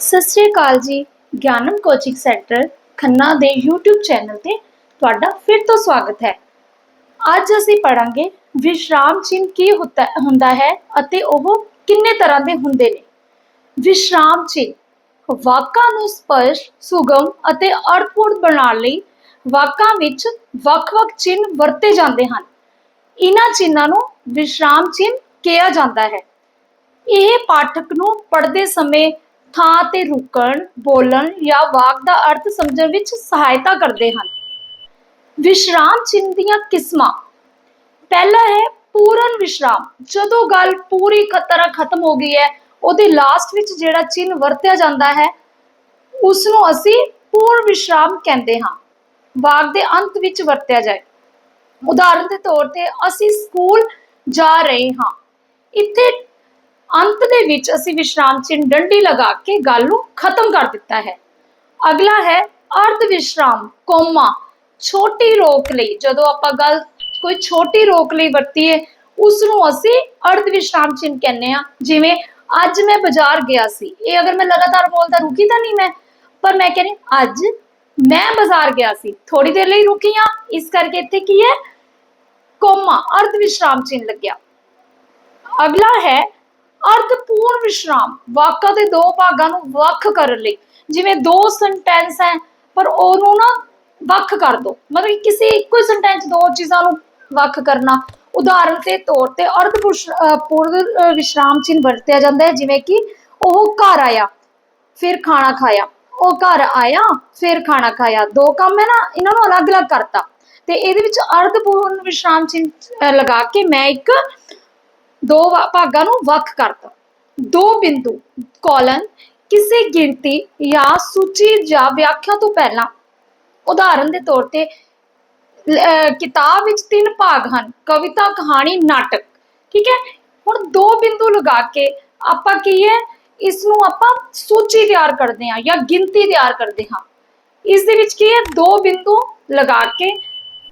ਸਤਿ ਸ੍ਰੀ ਅਕਾਲ ਜੀ, ਗਿਆਨਮ coaching centre Khanna ਦੇ YouTube channel ਤੇ ਤੁਹਾਡਾ ਫਿਰ ਤੋਂ ਸਵਾਗਤ ਹੈ। ਅੱਜ ਅਸੀਂ ਪੜਾਂਗੇ ਵਿਸ਼ਰਾਮ ਚਿੰਨ੍ਹ ਕੀ ਹੁੰਦਾ- ਹੈ ਅਤੇ ਉਹ ਕਿੰਨੇ ਤਰ੍ਹਾਂ ਦੇ ਹੁੰਦੇ ਨੇ। ਵਿਸ਼ਰਾਮ ਚਿੰਨ੍ਹ ਵਾਕਾਂ ਨੂੰ ਸਪਸ਼ਟ ਸੁਗਮ ਅਤੇ ਅਰਥਪੂਰਨ ਬਣਾਉਣ ਲਈ ਵਾਕਾਂ ਵਿੱਚ ਵੱਖ-ਵੱਖ ਚਿੰਨ੍ਹ ਵਰਤੇ ਜਾਂਦੇ ਹਨ। ਇਹਨਾਂ ਚਿੰਨ੍ਹਾਂ ਨੂੰ ਵਿਸ਼ਰਾਮ ਚਿੰਨ੍ਹ ਕਿਹਾ ਜਾਂਦਾ ਹੈ। ਇਹ ਪਾਠਕ ਨੂੰ ਪੜ੍ਹਦੇ ਸਮੇਂ ਥਾਂ ਤੇ ਰੁਕਣ, ਬੋਲਣ ਜਾਂ ਵਾਕ ਦਾ ਅਰਥ ਸਮਝਣ ਵਿੱਚ ਸਹਾਇਤਾ ਕਰਦੇ ਹਨ। ਵਿਸ਼ਰਾਮ ਚਿੰਨ੍ਹ ਦੀਆਂ ਕਿਸਮਾਂ। ਪਹਿਲਾ ਹੈ ਪੂਰਨ ਵਿਸ਼ਰਾਮ। ਜਦੋਂ ਗੱਲ ਪੂਰੀ ਤਰ੍ਹਾਂ ਖਤਮ ਹੋ ਗਈ ਹੈ ਉਹਦੇ ਲਾਸਟ ਵਿੱਚ ਜਿਹੜਾ ਚਿੰਨ੍ਹ ਵਰਤਿਆ ਜਾਂਦਾ ਹੈ ਉਸ ਨੂੰ ਅਸੀਂ ਪੂਰਨ ਵਿਸ਼ਰਾਮ ਕਹਿੰਦੇ ਹਾਂ। ਵਾਕ ਦੇ ਅੰਤ ਵਿੱਚ ਵਰਤਿਆ ਜਾਏ। ਉਦਾਹਰਨ ਦੇ ਤੌਰ ਤੇ ਅਸੀਂ ਸਕੂਲ ਜਾ ਰਹੇ ਹਾਂ। ਇੱਥੇ ਅੰਤ ਦੇ ਵਿੱਚ ਅਸੀਂ ਵਿਸ਼ਰਾਮ ਚਿੰਨ੍ਹ ਡੰਡੀ ਲਗਾ ਕੇ ਗੱਲ ਨੂੰ ਖਤਮ ਕਰ ਦਿੱਤਾ ਹੈ। ਅਗਲਾ ਹੈ ਅਰਧ ਵਿਸ਼ਰਾਮ, ਕੋਮਾ। ਛੋਟੀ ਰੋਕ ਲਈ। ਜਦੋਂ ਆਪਾਂ ਗੱਲ ਕੋਈ ਛੋਟੀ ਰੋਕ ਲਈ ਵਰਤੀਏ ਉਸ ਨੂੰ ਅਸੀਂ ਅਰਧ ਵਿਸ਼ਰਾਮ ਚਿੰਨ੍ਹ ਕਹਿੰਦੇ ਆ ਜਿਵੇਂ ਅੱਜ ਮੈਂ ਬਾਜ਼ਾਰ ਗਿਆ ਸੀ। ਇਹ ਅਗਰ ਮੈਂ ਲਗਾਤਾਰ ਬੋਲਦਾ ਰੁਕੀ ਤਾਂ ਨਹੀਂ ਮੈਂ, ਪਰ ਮੈਂ ਕਹਿੰਦੀ ਅੱਜ ਮੈਂ ਬਾਜ਼ਾਰ ਗਿਆ ਸੀ। ਥੋੜੀ ਦੇਰ ਲਈ ਰੁਕੀ ਆ ਇਸ ਕਰਕੇ ਇੱਥੇ ਕੀ ਹੈ? ਕੋਮਾ, ਅਰਧ ਵਿਸ਼ਰਾਮ ਚਿੰਨ੍ਹ ਲੱਗਿਆ। ਅਗਲਾ ਹੈ ਅਰਥਪੂਰਨ ਵਿਸ਼ਰਾਮ ਵਾਕਾਂ ਦੇ ਦੋ ਭਾਗਾਂ ਨੂੰ ਵੱਖ ਕਰਨ ਲਈ। ਜਿਵੇਂ ਦੋ ਸੈਂਟੈਂਸ ਹੈ ਪਰ ਉਹਨੂੰ ਨਾ ਵੱਖ ਕਰ ਦੋ। ਮਤਲਬ ਕਿਸੇ ਇੱਕੋ ਸੈਂਟੈਂਸ ਦੋ ਚੀਜ਼ਾਂ ਨੂੰ ਵੱਖ ਕਰਨਾ। ਉਦਾਹਰਨ ਦੇ ਤੌਰ ਤੇ ਅਰਥਪੂਰਨ ਵਿਸ਼ਰਾਮ ਚਿੰਨ੍ਹ ਵਰਤਿਆ ਜਾਂਦਾ ਹੈ ਜਿਵੇਂ ਕਿ ਉਹ ਘਰ ਆਇਆ ਫਿਰ ਖਾਣਾ ਖਾਇਆ। ਉਹ ਘਰ ਆਇਆ ਫਿਰ ਖਾਣਾ ਖਾਇਆ। ਦੋ ਕੰਮ ਹੈ ਨਾ ਇਹਨਾਂ ਨੂੰ ਅਲੱਗ-ਅਲੱਗ ਕਰਤਾ। ਤੇ ਇਹਦੇ ਵਿੱਚ ਅਰਥਪੂਰਨ ਵਿਸ਼ਰਾਮ ਚਿੰਨ੍ਹ ਅਹ, ਲਗਾ ਕੇ ਮੈਂ ਇੱਕ ਦੋ ਭਾਗਾਂ ਨੂੰ ਵੱਖ ਕਰਤਾ। ਦੋ ਬਿੰਦੂ ਕੋਲਨ ਕਿਸੇ ਗਿਣਤੀ ਜਾਂ ਸੂਚੀ ਜਾਂ ਵਿਆਖਿਆ ਤੋਂ ਪਹਿਲਾਂ। ਉਦਾਹਰਨ ਦੇ ਤੌਰ ਤੇ ਕਿਤਾਬ ਵਿੱਚ ਤਿੰਨ ਭਾਗ ਹਨ, ਕਵਿਤਾ, ਕਹਾਣੀ, ਨਾਟਕ। ਠੀਕ ਹੈ? ਹੁਣ ਦੋ ਬਿੰਦੂ ਲਗਾ ਕੇ ਆਪਾਂ ਕੀ ਹੈ? ਇਸ ਨੂੰ ਆਪਾਂ ਸੂਚੀ ਤਿਆਰ ਕਰਦੇ ਹਾਂ ਜਾਂ ਗਿਣਤੀ ਤਿਆਰ ਕਰਦੇ ਹਾਂ। ਇਸ ਦੇ ਵਿੱਚ ਕੀ ਹੈ? ਦੋ ਬਿੰਦੂ ਲਗਾ ਕੇ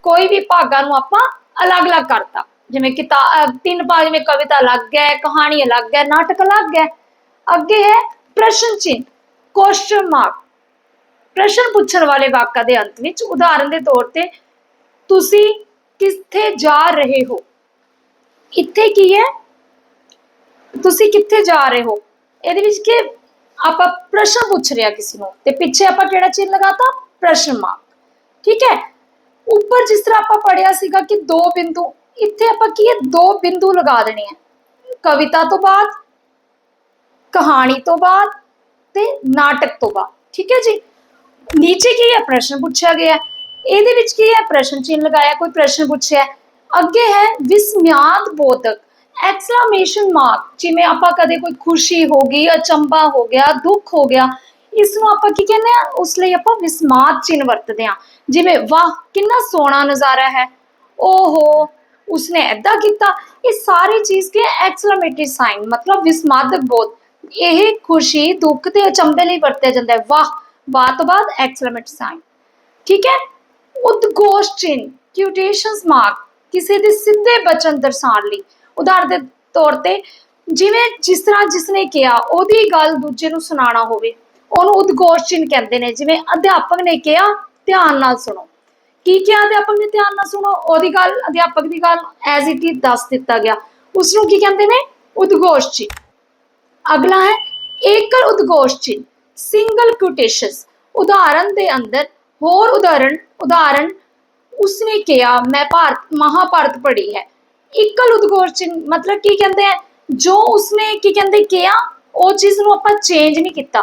ਕੋਈ ਵੀ ਭਾਗਾਂ ਨੂੰ ਆਪਾਂ ਅਲੱਗ-ਅਲੱਗ ਕਰਤਾ। ਜਿਵੇਂ ਕਿਤਾ ਤਿੰਨ ਭਾਗ ਜਿਵੇਂ ਕਵਿਤਾ ਅਲੱਗ ਹੈ, ਕਹਾਣੀ ਅਲੱਗ ਹੈ, ਨਾਟਕ ਅਲੱਗ ਹੈ। ਅੱਗੇ ਹੈ ਪ੍ਰਸ਼ਨ ਚਿੰਨ੍ਹ ਕੁਐਸਚਨ ਮਾਰਕ ਪ੍ਰਸ਼ਨ ਪੁੱਛਣ ਵਾਲੇ ਵਾਕਾਂ ਦੇ ਅੰਤ ਵਿੱਚ ਉਦਾਹਰਨ ਦੇ ਤੌਰ ਤੇ ਤੁਸੀਂ ਕਿੱਥੇ ਜਾ ਰਹੇ ਹੋ? ਇੱਥੇ ਕੀ ਹੈ? ਤੁਸੀਂ ਕਿੱਥੇ ਜਾ ਰਹੇ ਹੋ? ਇਹਦੇ ਵਿੱਚ ਕੀ ਆਪਾਂ ਪ੍ਰਸ਼ਨ ਪੁੱਛ ਰਿਹਾ ਕਿਸੇ ਨੂੰ, ਤੇ ਪਿੱਛੇ ਆਪਾਂ ਕਿਹੜਾ ਚਿੰਨ੍ਹ ਲਗਾਤਾ? ਪ੍ਰਸ਼ਨ ਮਾਰਕ ਠੀਕ ਹੈ? ਉੱਪਰ ਜਿਸ ਤਰ੍ਹਾਂ ਆਪਾਂ ਪੜਿਆ ਸੀਗਾ ਕਿ ਦੋ ਬਿੰਦੂ ਇੱਥੇ ਆਪਾਂ ਕੀ ਹੈ, ਦੋ ਬਿੰਦੂ ਲਗਾ ਦੇਣੇ ਆ। ਕਵਿਤਾ ਤੋਂ ਬਾਅਦ, ਕਹਾਣੀ ਤੋਂ ਬਾਅਦ ਤੇ ਨਾਟਕ ਤੋਂ ਬਾਅਦ। ਠੀਕ ਹੈ ਜੀ? ਨੀਚੇ ਕੀ ਹੈ, ਪ੍ਰਸ਼ਨ ਪੁੱਛਿਆ ਗਿਆ। ਇਹਦੇ ਵਿੱਚ ਕੀ ਹੈ, ਪ੍ਰਸ਼ਨ ਚਿੰਨ੍ਹ ਲਗਾਇਆ, ਕੋਈ ਪ੍ਰਸ਼ਨ ਪੁੱਛਿਆ। ਅੱਗੇ ਹੈ, ਵਿਸਮਿਆਦ ਬੋਧਕ ਐਕਸਕਲੇਮੇਸ਼ਨ ਮਾਰਕ ਜਿਵੇਂ ਆਪਾਂ ਕਦੇ ਕੋਈ ਖੁਸ਼ੀ ਹੋ ਗਈ, ਅਚੰਭਾ ਹੋ ਗਿਆ, ਦੁੱਖ ਹੋ ਗਿਆ ਇਸ ਨੂੰ ਆਪਾਂ ਕੀ ਕਹਿੰਦੇ ਆ, ਉਸ ਲਈ ਆਪਾਂ ਵਿਸਮਾਤ ਚਿੰਨ੍ਹ ਵਰਤਦੇ ਆ। ਜਿਵੇਂ, ਵਾਹ, ਕਿੰਨਾ ਸੋਹਣਾ ਨਜ਼ਾਰਾ ਹੈ। ਓਹੋ ਉਸਨੇ ਐਦਾਂ ਕੀਤਾ, ਇਹ ਸਾਰੀ ਚੀਜ਼ ਕੇ ਐਕਸਕਲੇਮੇਟਰੀ ਸਾਈਨ ਮਤਲਬ ਵਿਸਮਾਦਕ ਬੋਧ। ਇਹ ਖੁਸ਼ੀ, ਦੁੱਖ ਤੇ ਅਚੰਭੇ ਲਈ ਵਰਤਿਆ ਜਾਂਦਾ ਹੈ। ਵਾਹ ਵਾਹ ਤੋਂ ਬਾਅਦ ਸਾਈਨ ਠੀਕ ਹੈ? ਉਦਘੋਸ਼ ਚਿੰਨ੍ਹ ਕਿਊਟੇਸ਼ਨਸ ਮਾਰਕ ਕਿਸੇ ਦੇ ਸਿੱਧੇ ਬਚਨ ਦਰਸਾਉਣ ਲਈ। ਉਦਾਹਰਨ ਦੇ ਤੌਰ ਤੇ, ਜਿਵੇਂ ਜਿਸ ਤਰ੍ਹਾਂ ਜਿਸਨੇ ਕਿਹਾ, ਉਹਦੀ ਗੱਲ ਦੂਜੇ ਨੂੰ ਸੁਣਾਉਣਾ ਹੋਵੇ। ਉਹਨੂੰ ਉਦਘੋਸ਼ ਚਿੰਨ ਕਹਿੰਦੇ ਨੇ, ਜਿਵੇਂ ਅਧਿਆਪਕ ਨੇ ਕਿਹਾ, ਧਿਆਨ ਨਾਲ ਸੁਣੋ। ਕੀ ਕਿਹਾ ਅਧਿਆਪਕ ਨੇ? ਧਿਆਨ ਨਾਲ ਸੁਣੋ, ਉਹਦੀ ਗੱਲ, ਅਧਿਆਪਕ ਦੀ ਗੱਲ ਐਜ਼ ਇਟ ਇਜ਼ ਦੱਸ ਦਿੱਤਾ ਗਿਆ। ਉਸ ਨੂੰ ਕੀ ਕਹਿੰਦੇ ਨੇ? ਉਦਘੋਸ਼ ਚਿੰਨ੍ਹ। ਅਗਲਾ ਹੈ ਏਕਲ ਉਦਘੋਸ਼ ਚਿੰਨ੍ਹ ਸਿੰਗਲ ਕੋਟੇਸ਼ਨਸ ਉਦਾਹਰਨ ਦੇ ਅੰਦਰ ਹੋਰ ਉਦਾਹਰਨ ਉਦਾਹਰਨ ਉਸਨੇ ਕਿਹਾ, ਮੈਂ ਭਾਰਤ, ਮਹਾਭਾਰਤ ਪੜ੍ਹੀ ਹੈ। ਇਕਲ ਉਦਘੋਸ਼ ਚਿੰਨ੍ਹ ਮਤਲਬ ਕੀ ਕਹਿੰਦੇ ਆ ਜੋ ਉਸਨੇ ਕੀ ਕਹਿੰਦੇ ਕਿਹਾ, ਉਹ ਚੀਜ਼ ਨੂੰ ਆਪਾਂ ਚੇਂਜ ਨਹੀਂ ਕੀਤਾ।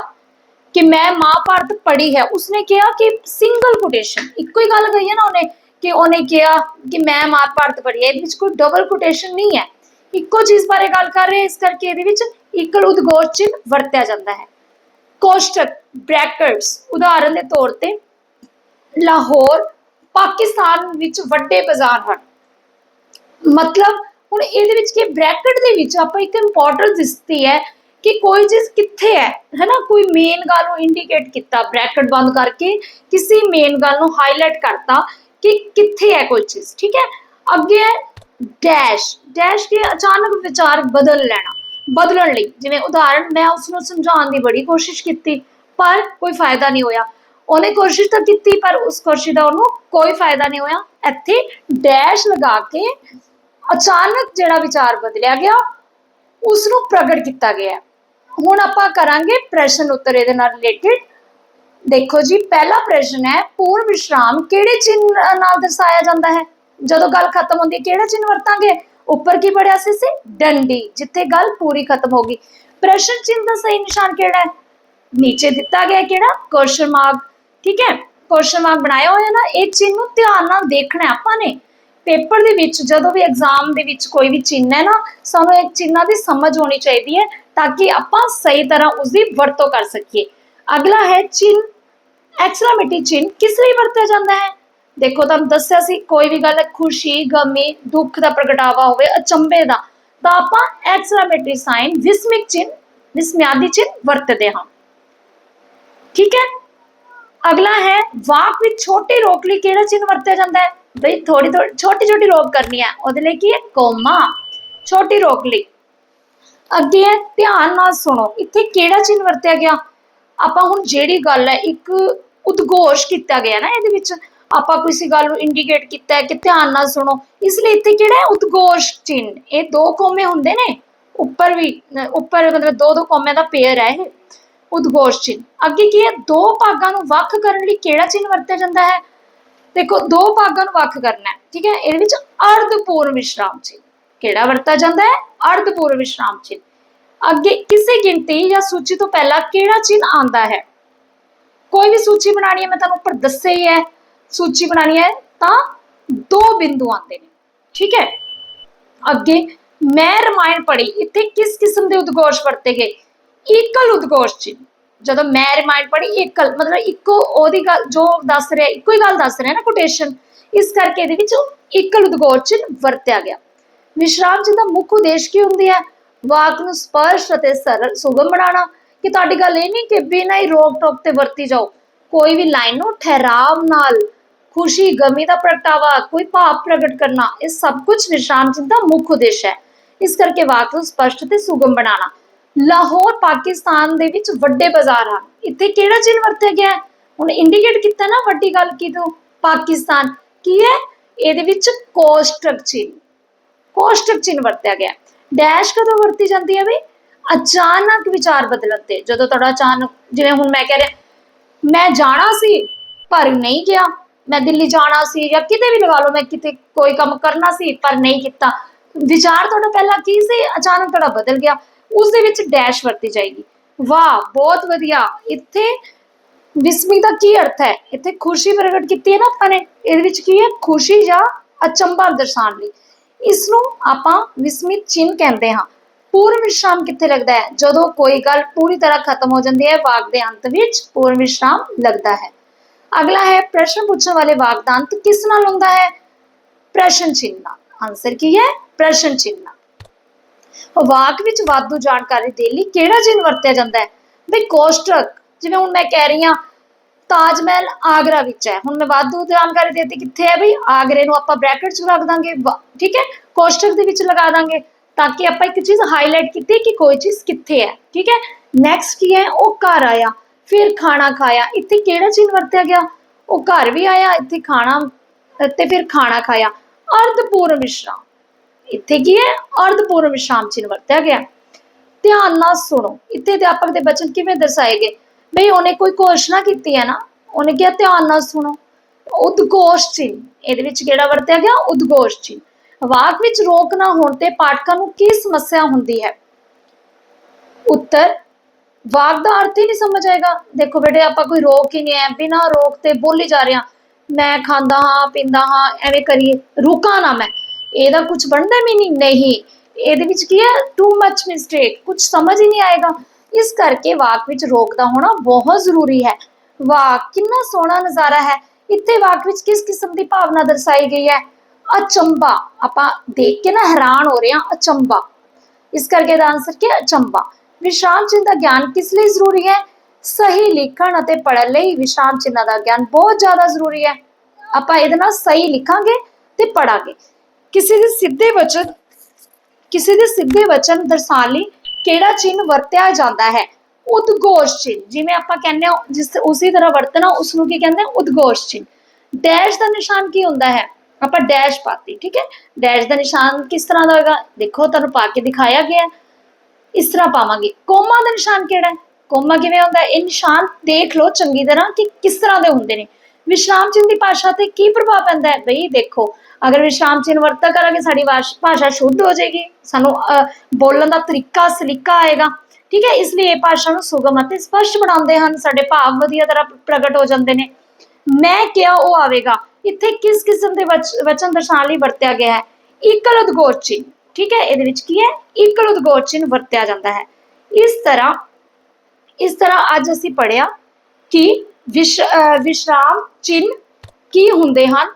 ਕਿ ਮੈਂ ਮਹਾਭਾਰਤ ਪੜ੍ਹੀ ਹੈ, ਉਸਨੇ ਕਿਹਾ ਕਿ ਸਿੰਗਲ ਕੋਟੇਸ਼ਨ ਇੱਕੋ ਹੀ ਗੱਲ ਕਹੀ ਹੈ ਨਾ ਉਹਨੇ, ਕਿ ਉਹਨੇ ਕਿਹਾ ਕਿ ਮੈਂ ਮਹਾਭਾਰਤ ਪੜ੍ਹੀ ਹੈ, ਇਹਦੇ ਵਿੱਚ ਕੋਈ ਡਬਲ ਕੋਟੇਸ਼ਨ ਨਹੀਂ ਹੈ। ਇੱਕੋ ਚੀਜ਼ ਬਾਰੇ ਗੱਲ ਕਰ ਰਹੇ ਇਸ ਕਰਕੇ ਇਹਦੇ ਵਿੱਚ ਇਕਲ ਉਦਘੋਸ਼ ਚਿੰਨ੍ਹ ਵਰਤਿਆ ਜਾਂਦਾ ਹੈ। ਕੋਸ਼ਟਕ ਬ੍ਰੈਕਟਸ ਉਦਾਹਰਨ ਦੇ ਤੌਰ ਤੇ ਲਾਹੌਰ, ਪਾਕਿਸਤਾਨ ਵਿੱਚ ਵੱਡੇ ਬਾਜ਼ਾਰ ਹਨ। ਮਤਲਬ, ਹੁਣ ਇਹਦੇ ਵਿੱਚ ਕੀ ਬ੍ਰੈਕਟ ਦੇ ਵਿੱਚ ਆਪਾਂ ਇੱਕ ਇੰਪੋਰਟੈਂਸ ਦਿੱਤੀ ਹੈ ਕਿ ਕੋਈ ਚੀਜ਼ ਕਿੱਥੇ ਹੈ, ਹੈਨਾ? ਕੋਈ ਮੇਨ ਗੱਲ ਨੂੰ ਇੰਡੀਕੇਟ ਕੀਤਾ ਬ੍ਰੈਕਟ ਬੰਦ ਕਰਕੇ ਕਿਸੇ ਮੇਨ ਗੱਲ ਨੂੰ ਹਾਈਲਾਈਟ ਕਰਤਾ ਕਿ ਕਿੱਥੇ ਹੈ ਕੋਈ ਚੀਜ਼, ਠੀਕ ਹੈ? ਅੱਗੇ ਹੈ ਡੈਸ਼ ਡੈਸ਼ ਕੇ ਅਚਾਨਕ ਵਿਚਾਰ ਬਦਲ ਲੈਣਾ, ਬਦਲਣ ਲਈ। ਜਿਵੇਂ ਉਦਾਹਰਣ ਮੈਂ ਉਸ ਨੂੰ ਸਮਝਾਉਣ ਦੀ ਬੜੀ ਕੋਸ਼ਿਸ਼ ਕੀਤੀ, ਪਰ ਕੋਈ ਫਾਇਦਾ ਨਹੀਂ ਹੋਇਆ। ਉਹਨੇ ਕੋਸ਼ਿਸ਼ ਤਾਂ ਕੀਤੀ, ਪਰ ਉਸ ਕੋਸ਼ਿਸ਼ ਦਾ ਉਹਨੂੰ ਕੋਈ ਫਾਇਦਾ ਨਹੀਂ ਹੋਇਆ। ਇੱਥੇ ਡੈਸ਼ ਲਗਾ ਕੇ ਅਚਾਨਕ ਜਿਹੜਾ ਵਿਚਾਰ ਬਦਲਿਆ ਗਿਆ ਉਸ ਨੂੰ ਪ੍ਰਗਟ ਕੀਤਾ ਗਿਆ। ਹੁਣ ਆਪਾਂ ਕਰਾਂਗੇ ਪ੍ਰਸ਼ਨ ਉੱਤਰ ਇਹਦੇ ਨਾਲ ਰਿਲੇਟਡ ਦੇਖੋ ਜੀ, ਪਹਿਲਾ ਪ੍ਰਸ਼ਨ ਹੈ, ਪੂਰਨ ਵਿਸ਼ਰਾਮ ਕਿਹੜੇ ਚਿੰਨ੍ਹ ਨਾਲ ਦਰਸਾਇਆ ਜਾਂਦਾ ਹੈ? ਜਦੋਂ ਗੱਲ ਖਤਮ ਹੁੰਦੀ ਹੈ, ਕਿਹੜਾ ਚਿੰਨ੍ਹ ਵਰਤਾਂਗੇ? ਉੱਪਰ ਕੀ ਪੜਿਆ ਸੀ ਸੀ ਡੰਡੀ, ਜਿੱਥੇ ਗੱਲ ਪੂਰੀ ਖਤਮ ਹੋ ਗਈ। ਪ੍ਰਸ਼ਨ ਚਿੰਨ੍ਹ ਦਾ ਸਹੀ ਨਿਸ਼ਾਨ ਕਿਹੜਾ ਹੈ? ਨੀਚੇ ਦਿੱਤਾ ਗਿਆ ਕਿਹੜਾ? ਕੁਐਸਚਨ ਮਾਰਕ ਠੀਕ ਹੈ? ਕੁਐਸਚਨ ਮਾਰਕ ਬਣਾਇਆ ਹੋਇਆ ਨਾ, ਇਹ ਚਿੰਨ੍ਹ ਨੂੰ ਧਿਆਨ ਨਾਲ ਦੇਖਣਾ ਆਪਾਂ ਨੇ। ਪੇਪਰ ਦੇ ਵਿੱਚ, ਜਦੋਂ ਵੀ ਐਗਜ਼ਾਮ ਦੇ ਵਿੱਚ ਕੋਈ ਵੀ ਚਿੰਨ੍ਹ ਹੈ ਨਾ, ਸਾਨੂੰ ਇਹ ਚਿੰਨ੍ਹਾਂ ਦੀ ਸਮਝ ਹੋਣੀ ਚਾਹੀਦੀ ਹੈ। ਤਾਂ ਕਿ ਆਪਾਂ ਸਹੀ ਤਰ੍ਹਾਂ ਉਸ ਦੀ ਵਰਤੋਂ ਕਰ ਸਕੀਏ ਅਗਲਾ ਹੈ ਚਿੰਨ੍ਹ ਐਕਸਕਲੇਮੇਟਰੀ ਚਿੰਨ੍ਹ ਕਿਸ ਲਈ ਵਰਤਿਆ ਜਾਂਦਾ ਹੈ ਦੇਖੋ ਤੁਹਾਨੂੰ ਦੱਸਿਆ ਸੀ ਕੋਈ ਵੀ ਗੱਲ ਖੁਸ਼ੀ ਗਮੀ ਦੁੱਖ ਦਾ ਪ੍ਰਗਟਾਵਾ ਹੋਵੇ ਅਚੰਭੇ ਦਾ ਤਾਂ ਆਪਾਂ ਐਕਸਕਲੇਮੇਟਰੀ ਸਾਈਨ ਵਿਸਮਿਕ ਚਿੰਨ੍ਹ ਵਿਸਮਿਆਦੀ ਚਿੰਨ੍ਹ ਵਰਤਦੇ ਹਾਂ ਠੀਕ ਹੈ ਅਗਲਾ ਹੈ ਵਾਕ ਵਿੱਚ ਛੋਟੀ ਰੋਕ ਲਈ ਕਿਹੜਾ ਚਿੰਨ੍ਹ ਵਰਤਿਆ ਜਾਂਦਾ ਹੈ ਬਈ ਥੋੜੀ ਥੋੜੀ ਛੋਟੀ ਛੋਟੀ ਰੋਕ ਕਰਨੀ ਹੈ ਉਹਦੇ ਲਈ ਕੀ ਹੈ ਕੋਮਾ ਛੋਟੀ ਰੋਕ ਲਈ ਅੱਗੇ ਹੈ ਧਿਆਨ ਨਾਲ ਸੁਣੋ, ਇੱਥੇ ਕਿਹੜਾ ਚਿੰਨ੍ਹ ਵਰਤਿਆ ਗਿਆ? ਆਪਾਂ ਹੁਣ ਜਿਹੜੀ ਗੱਲ ਹੈ, ਇੱਕ ਉਦਘੋਸ਼ ਕੀਤਾ ਗਿਆ ਨਾ ਇਹਦੇ ਵਿੱਚ। ਆਪਾਂ ਕਿਸੇ ਗੱਲ ਨੂੰ ਇੰਡੀਕੇਟ ਕੀਤਾ ਹੈ ਕਿ ਧਿਆਨ ਨਾਲ ਸੁਣੋ। ਇਸ ਲਈ ਇੱਥੇ ਕਿਹੜਾ ਹੈ? ਉਦਘੋਸ਼ ਚਿੰਨ੍ਹ। ਇਹ ਦੋ ਕੋਮੇ ਹੁੰਦੇ ਨੇ। ਉੱਪਰ ਵੀ, ਉੱਪਰ ਮਤਲਬ ਦੋ ਦੋ ਕੋਮਿਆਂ ਦਾ ਪੇਅਰ ਹੈ ਇਹ। ਉਦਘੋਸ਼ ਚਿੰਨ੍ਹ। ਅੱਗੇ ਕੀ ਹੈ? ਦੋ ਭਾਗਾਂ ਨੂੰ ਵੱਖ ਕਰਨ ਲਈ ਕਿਹੜਾ ਚਿੰਨ੍ਹ ਵਰਤਿਆ ਜਾਂਦਾ ਹੈ? ਦੇਖੋ, ਦੋ ਭਾਗਾਂ ਨੂੰ ਵੱਖ ਕਰਨਾ ਹੈ, ਠੀਕ ਹੈ? ਇਹਦੇ ਵਿੱਚ ਅਰਧ ਪੂਰਨ ਵਿਸ਼ਰਾਮ ਚਿੰਨ੍ਹ। ਕਿਹੜਾ ਵਰਤਿਆ ਜਾਂਦਾ ਹੈ? ਅਰਧ ਪੂਰਨ ਵਿਸ਼ਰਾਮ ਚਿੰਨ੍ਹ। ਅੱਗੇ ਕਿਸੇ ਗਿਣਤੀ ਜਾਂ ਸੂਚੀ ਤੋਂ ਪਹਿਲਾਂ ਕਿਹੜਾ ਚਿੰਨ੍ਹ ਆਂਦਾ ਹੈ? ਕੋਈ ਵੀ ਸੂਚੀ ਬਣਾਣੀ ਹੈ, ਮੈਂ ਤੁਹਾਨੂੰ ਉੱਪਰ ਦੱਸਿਆ ਹੀ ਹੈ। ਸੂਚੀ ਬਣਾਣੀ ਹੈ ਤਾਂ ਦੋ ਬਿੰਦੂ ਆਉਂਦੇ ਨੇ, ਠੀਕ ਹੈ? ਅੱਗੇ ਮੈਂ ਰਮਾਇਣ ਪੜ੍ਹੀ, ਇੱਥੇ ਕਿਸ ਕਿਸਮ ਦੇ ਉਦਘੋਸ਼ ਵਰਤੇ ਗਏ? ਇਕਲ ਉਦਘੋਸ਼ ਚਿੰਨ੍ਹ। ਜਦੋਂ ਮੈਂ ਰਮਾਇਣ ਪੜ੍ਹੀ ਇਕਲ ਮਤਲਬ ਇੱਕੋ ਉਹਦੀ ਗੱਲ, ਜੋ ਦੱਸ ਰਿਹਾ, ਇੱਕੋ ਹੀ ਗੱਲ ਦੱਸ ਰਿਹਾ ਨਾ ਕੋਟੇਸ਼ਨ ਇਸ ਕਰਕੇ ਇਹਦੇ ਵਿੱਚ ਇਕਲ ਉਦਘੋਸ਼ ਚਿੰਨ੍ਹ ਵਰਤਿਆ ਗਿਆ। ਵਿਸ਼ਰਾਮ ਚਿੰਨ੍ਹ ਦਾ ਮੁੱਖ ਉਦੇਸ਼ ਕੀ ਹੁੰਦੀ ਹੈ ਵਾਕ ਨੂੰ ਸਪਸ਼ਟ ਅਤੇ ਸਰਲ ਸੁਗਮ ਬਣਾਉਣਾ। ਕਿ ਤੁਹਾਡੀ ਗੱਲ ਇਹ ਨਹੀਂ ਕਿ ਬਿਨਾਂ ਹੀ ਰੋਕ ਟੋਕ ਤੇ ਵਰਤੀ ਜਾਓ। ਕੋਈ ਵੀ ਲਾਈਨ ਨੂੰ ਠਹਿਰਾਵ ਨਾਲ, ਖੁਸ਼ੀ, ਗਮੀ ਦਾ ਪ੍ਰਗਟਾਵਾ, ਕੋਈ ਭਾਵ ਪ੍ਰਗਟ ਕਰਨਾ, ਇਹ ਸਭ ਕੁਝ ਵਿਸ਼ਰਾਮ ਚਿੰਨ੍ਹ ਦਾ ਮੁੱਖ ਉਦੇਸ਼ ਹੈ। ਇਸ ਕਰਕੇ ਵਾਕ ਨੂੰ ਸਪਸ਼ਟ ਤੇ ਸੁਗਮ ਬਣਾਉਣਾ। ਲਾਹੌਰ, ਪਾਕਿਸਤਾਨ ਦੇ ਵਿੱਚ ਵੱਡੇ ਬਾਜ਼ਾਰ ਹਨ। ਇੱਥੇ ਕਿਹੜਾ ਚਿੰਨ੍ਹ ਵਰਤਿਆ ਗਿਆ ਹੁਣ ਇੰਡੀਕੇਟ ਕੀਤਾ ਨਾ ਵੱਡੀ ਗੱਲ ਕੀ ਤੋਂ? ਪਾਕਿਸਤਾਨ। ਕੀ ਹੈ? ਇਹਦੇ ਵਿੱਚ ਕੋਸ਼ਟਕ ਚਿੰਨ੍ਹ ਕੋਸ਼ਟਕ ਚਿੰਨ੍ਹ ਵਰਤਿਆ ਗਿਆ। ਡੈਸ਼ ਕਦੋਂ ਵਰਤੀ ਜਾਂਦੀ ਹੈ ਬਈ? ਅਚਾਨਕ ਵਿਚਾਰ ਬਦਲਣ ਤੇ, ਜਦੋਂ ਤੁਹਾਡਾ ਅਚਾਨਕ, ਜਿਵੇਂ ਹੁਣ ਮੈਂ ਕਹਿ ਰਿਹਾ, ਮੈਂ ਜਾਣਾ ਸੀ, ਪਰ ਨਹੀਂ ਗਿਆ। ਮੈਂ ਦਿੱਲੀ ਜਾਣਾ ਸੀ ਜਾਂ ਕਿਤੇ ਵੀ ਲਗਾ ਲਓ, ਮੈਂ ਕਿਤੇ ਕੋਈ ਕੰਮ ਕਰਨਾ ਸੀ, ਪਰ ਨਹੀਂ ਕੀਤਾ। ਵਿਚਾਰ ਤੁਹਾਡਾ ਪਹਿਲਾਂ ਕੀ ਸੀ? ਅਚਾਨਕ ਤੁਹਾਡਾ ਬਦਲ ਗਿਆ। ਉਸ ਦੇ ਵਿੱਚ ਡੈਸ਼ ਵਰਤੀ ਜਾਏਗੀ। ਵਾਹ, ਬਹੁਤ ਵਧੀਆ। ਇੱਥੇ ਵਿਸਮੀ ਦਾ ਕੀ ਅਰਥ ਹੈ? ਇੱਥੇ ਖੁਸ਼ੀ ਪ੍ਰਗਟ ਕੀਤੀ ਹੈ ਨਾ ਆਪਾਂ ਨੇ। ਇਹਦੇ ਵਿੱਚ ਕੀ ਹੈ? ਖੁਸ਼ੀ ਜਾਂ ਅਚੰਭਾ ਦਰਸਾਉਣ ਲਈ। ਇਸ ਨੂੰ ਆਪਾਂ ਵਿਸਮਿਤ ਚਿੰਨ੍ਹ ਕਹਿੰਦੇ ਹਾਂ। ਪੂਰਨ ਵਿਸ਼ਰਾਮ ਕਿੱਥੇ ਲੱਗਦਾ ਹੈ? ਜਦੋਂ ਕੋਈ ਗੱਲ ਪੂਰੀ ਤਰ੍ਹਾਂ ਖਤਮ ਹੋ ਜਾਂਦੀ ਹੈ, ਵਾਕ ਦੇ ਅੰਤ ਵਿੱਚ ਪੂਰਨ ਵਿਸ਼ਰਾਮ ਲੱਗਦਾ ਹੈ। ਅਗਲਾ ਹੈ, ਪ੍ਰਸ਼ਨ ਪੁੱਛਣ ਵਾਲੇ ਵਾਕ ਦਾ ਅੰਤ ਕਿਸ ਨਾਲ ਹੁੰਦਾ ਹੈ? ਪ੍ਰਸ਼ਨ ਚਿੰਨ੍ਹ ਨਾਲ। ਆਨਸਰ ਕੀ ਹੈ? ਪ੍ਰਸ਼ਨ ਚਿੰਨ੍ਹ ਨਾਲ। ਵਾਕ ਵਿੱਚ ਵਾਧੂ ਜਾਣਕਾਰੀ ਦੇਣ ਲਈ ਕਿਹੜਾ ਚਿੰਨ੍ਹ ਵਰਤਿਆ ਜਾਂਦਾ ਹੈ? ਬਈ ਕੋਸ਼ਟਕ ਜਿਵੇਂ ਹੁਣ ਮੈਂ ਕਹਿ ਰਹੀ ਹਾਂ ਤਾਜ ਮਹਿਲ ਆਗਰਾ ਵਿੱਚ ਹੈ। ਹੁਣ ਮੈਂ ਵਾਧੂ ਜਾਣਕਾਰੀ ਦੇਤੀ ਕਿੱਥੇ ਹੈ ਬਈ ਆਗਰੇ ਨੂੰ ਆਪਾਂ ਬ੍ਰੈਕਟ 'ਚ ਰੱਖ ਦਾਂਗੇ। ਠੀਕ ਹੈ? ਕੋਸ਼ਟਕ ਦੇ ਵਿੱਚ ਲਗਾ ਦਾਂਗੇ ਤਾਂ ਕਿ ਆਪਾਂ ਇੱਕ ਚੀਜ਼ ਹਾਈਲਾਈਟ ਕੀਤੀ ਕਿ ਕੋਈ ਚੀਜ਼ ਕਿੱਥੇ ਹੈ। ਠੀਕ ਹੈ? ਨੈਕਸਟ ਕੀ ਹੈ? ਉਹ ਘਰ ਆਇਆ। ਫਿਰ ਖਾਣਾ ਖਾਇਆ। ਇੱਥੇ ਕਿਹੜਾ ਚਿੰਨ੍ਹ ਵਰਤਿਆ ਗਿਆ? ਉਹ ਘਰ ਵੀ ਆਇਆ, ਇੱਥੇ ਖਾਣਾ, ਤੇ ਫਿਰ ਖਾਣਾ ਖਾਇਆ। ਅਰਧਪੂਰ ਵਿਸ਼ਰਾਮ। ਇੱਥੇ ਕੀ ਹੈ? ਅਰਧ ਪੂਰਨ ਵਿਸ਼ਰਾਮ ਚਿੰਨ੍ਹ ਵਰਤਿਆ ਗਿਆ। ਧਿਆਨ ਨਾਲ ਸੁਣੋ। ਇੱਥੇ ਅਧਿਆਪਕ ਦੇ ਬਚਨ ਕਿਵੇਂ ਦਰਸਾਏ ਗਏ? ਬਈ ਉਹਨੇ ਕੋਈ ਘੋਸ਼ਣਾ ਕੀਤੀ ਹੈ ਨਾ, ਉਹਨੇ ਕਿਹਾ ਧਿਆਨ ਨਾਲ ਸੁਣੋ। ਉਦਘੋਸ਼ ਚਿੰਨ੍ਹ ਇਹਦੇ ਵਿੱਚ ਕਿਹੜਾ ਵਰਤਿਆ ਗਿਆ? ਉਦਘੋਸ਼ ਚਿੰਨ੍ਹ ਵਾਕ ਵਿੱਚ ਰੋਕ ਨਾ ਹੋਣ ਤੇ ਪਾਠਕਾਂ ਨੂੰ ਕੀ ਸਮੱਸਿਆ ਹੁੰਦੀ ਹੈ? ਉੱਤਰ, ਵਾਕ ਦਾ ਅਰਥ ਹੀ ਨਹੀਂ ਸਮਝ ਆਏਗਾ। ਦੇਖੋ ਬੇਟੇ, ਆਪਾਂ ਕੋਈ ਰੋਕ ਹੀ ਨਹੀਂ ਹੈ, ਬਿਨਾਂ ਰੋਕ ਤੇ ਬੋਲੀ ਜਾ ਰਹੇ ਹਾਂ। ਮੈਂ ਖਾਂਦਾ ਹਾਂ, ਪੀਂਦਾ ਹਾਂ, ਐਵੇਂ ਕਰੀਏ। ਰੁਕਾਂ ਨਾ ਮੈਂ। ਇਹਦਾ ਕੁਝ ਬਣਦਾ ਮੀਨਿੰਗ ਨਹੀਂ? ਇਹਦੇ ਵਿੱਚ ਕੀ ਹੈ? ਟੂ ਮੱਚ ਮਿਸਟੇਕ ਕੁਝ ਸਮਝ ਹੀ ਨਹੀਂ ਆਏਗਾ। ਇਸ ਕਰਕੇ ਵਾਕ ਵਿੱਚ ਰੋਕ ਦਾ ਹੋਣਾ ਬਹੁਤ ਜ਼ਰੂਰੀ ਹੈ। ਵਾਕ ਕਿੰਨਾ ਸੋਹਣਾ ਨਜ਼ਾਰਾ ਹੈ। ਇੱਥੇ ਵਾਕ ਵਿੱਚ ਕਿਸ ਕਿਸਮ ਦੀ ਭਾਵਨਾ ਦਰਸਾਈ ਗਈ ਹੈ? ਅਚੰਬਾ ਆਪਾਂ ਦੇਖ ਕੇ ਨਾ ਹੈਰਾਨ ਹੋ ਰਹੇ ਹਾਂ ਅਚੰਬਾ ਇਸ ਕਰਕੇ ਦਾ ਆਨਸਰ ਕੀ ਅਚੰਬਾ ਵਿਸ਼ਰਾਮ ਚਿੰਨ੍ਹ ਦਾ ਗਿਆਨ ਕਿਸ ਲਈ ਜ਼ਰੂਰੀ ਹੈ? ਸਹੀ ਲਿਖਣ ਅਤੇ ਪੜ੍ਹਨ ਲਈ ਵਿਸ਼ਰਾਮ ਚਿੰਨ੍ਹਾਂ ਦਾ ਗਿਆਨ ਬਹੁਤ ਜ਼ਿਆਦਾ ਜ਼ਰੂਰੀ ਹੈ। ਆਪਾਂ ਇਹਦੇ ਨਾਲ ਸਹੀ ਲਿਖਾਂਗੇ ਤੇ ਪੜਾਂਗੇ ਕਿਸੇ ਦੇ ਸਿੱਧੇ ਵਚਨ, ਕਿਸੇ ਦੇ ਸਿੱਧੇ ਵਚਨ ਦਰਸਾਉਣ ਲਈ ਕਿਹੜਾ ਚਿੰਨ੍ਹ ਵਰਤਿਆ ਜਾਂਦਾ ਹੈ? ਉਦਘੋਸ਼ ਚਿੰਨ੍ਹ। ਜਿਵੇਂ ਆਪਾਂ ਕਹਿੰਦੇ ਹਾਂ, ਜਿਸ ਉਸੇ ਤਰ੍ਹਾਂ ਵਰਤਣਾ ਉਸ ਨੂੰ ਕੀ ਕਹਿੰਦੇ ਆ ਉਦਘੋਸ਼ ਚਿੰਨ੍ਹ। ਡੈਸ਼ ਦਾ ਨਿਸ਼ਾਨ ਕੀ ਹੁੰਦਾ ਹੈ? ਆਪਾਂ ਡੈਸ਼ ਪਾਤੀ, ਠੀਕ ਹੈ? ਡੈਸ਼ ਦਾ ਨਿਸ਼ਾਨ ਕਿਸ ਤਰ੍ਹਾਂ ਦਾ ਹੋਏਗਾ? ਦੇਖੋ, ਤੁਹਾਨੂੰ ਪਾ ਕੇ ਦਿਖਾਇਆ ਗਿਆ ਇਸ ਤਰ੍ਹਾਂ ਪਾਵਾਂਗੇ। ਕੋਮਾ ਦਾ ਨਿਸ਼ਾਨ ਕਿਹੜਾ ਹੈ? ਕੋਮਾ ਕਿਵੇਂ ਹੁੰਦਾ ਇਹ ਨਿਸ਼ਾਨ ਦੇਖ ਲਓ, ਚੰਗੀ ਤਰ੍ਹਾਂ ਕਿ ਕਿਸ ਤਰ੍ਹਾਂ ਦੇ ਹੁੰਦੇ ਨੇ। ਵਿਸ਼ਰਾਮ ਚਿੰਨ੍ਹ ਦੀ ਭਾਸ਼ਾ ਤੇ ਕੀ ਪ੍ਰਭਾਵ ਪੈਂਦਾ ਹੈ? ਬਈ ਦੇਖੋ, ਅਗਰ ਵਿਸ਼ਰਾਮ ਚਿੰਨ੍ਹ ਵਰਤਾ ਕਰਾਂਗੇ, ਸਾਡੀ ਭਾਸ਼ਾ ਸ਼ੁੱਧ ਹੋ ਜਾਏਗੀ, ਸਾਨੂੰ ਬੋਲਣ ਦਾ ਤਰੀਕਾ, ਸਲੀਕਾ ਆਏਗਾ। ਠੀਕ ਹੈ, ਇਸ ਲਈ ਇਹ ਭਾਸ਼ਾ ਨੂੰ ਸੁਗਮ ਅਤੇ ਸਪਸ਼ਟ ਬਣਾਉਂਦੇ ਹਨ, ਸਾਡੇ ਭਾਵ ਵਧੀਆ ਤਰ੍ਹਾਂ ਪ੍ਰਗਟ ਹੋ ਜਾਂਦੇ ਨੇ। ਮੈਂ ਕਿਹਾ ਉਹ ਆਵੇਗਾ, ਇੱਥੇ ਕਿਸ ਕਿਸਮ ਦੇ ਵਚਨ ਦਰਸਾਉਣ ਲਈ ਵਰਤਿਆ ਗਿਆ ਹੈ? ਇਕਲ ਉਦਗੋਰ ਚਿੰਨ੍ਹ। ਠੀਕ ਹੈ, ਇਹਦੇ ਵਿੱਚ ਕੀ ਹੈ? ਇਕਲ ਉਦਗੋਰ ਚਿੰਨ੍ਹ ਵਰਤਿਆ ਜਾਂਦਾ ਹੈ। ਇਸ ਤਰ੍ਹਾਂ ਇਸ ਤਰ੍ਹਾਂ ਅੱਜ ਅਸੀਂ ਪੜਿਆ ਕਿ ਵਿਸ਼ਰਾਮ ਚਿੰਨ੍ਹ ਕੀ ਹੁੰਦੇ ਹਨ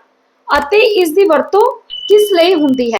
ਅਤੇ ਇਸ ਦੀ ਵਰਤੋਂ ਕਿਸ ਲਈ ਹੁੰਦੀ ਹੈ?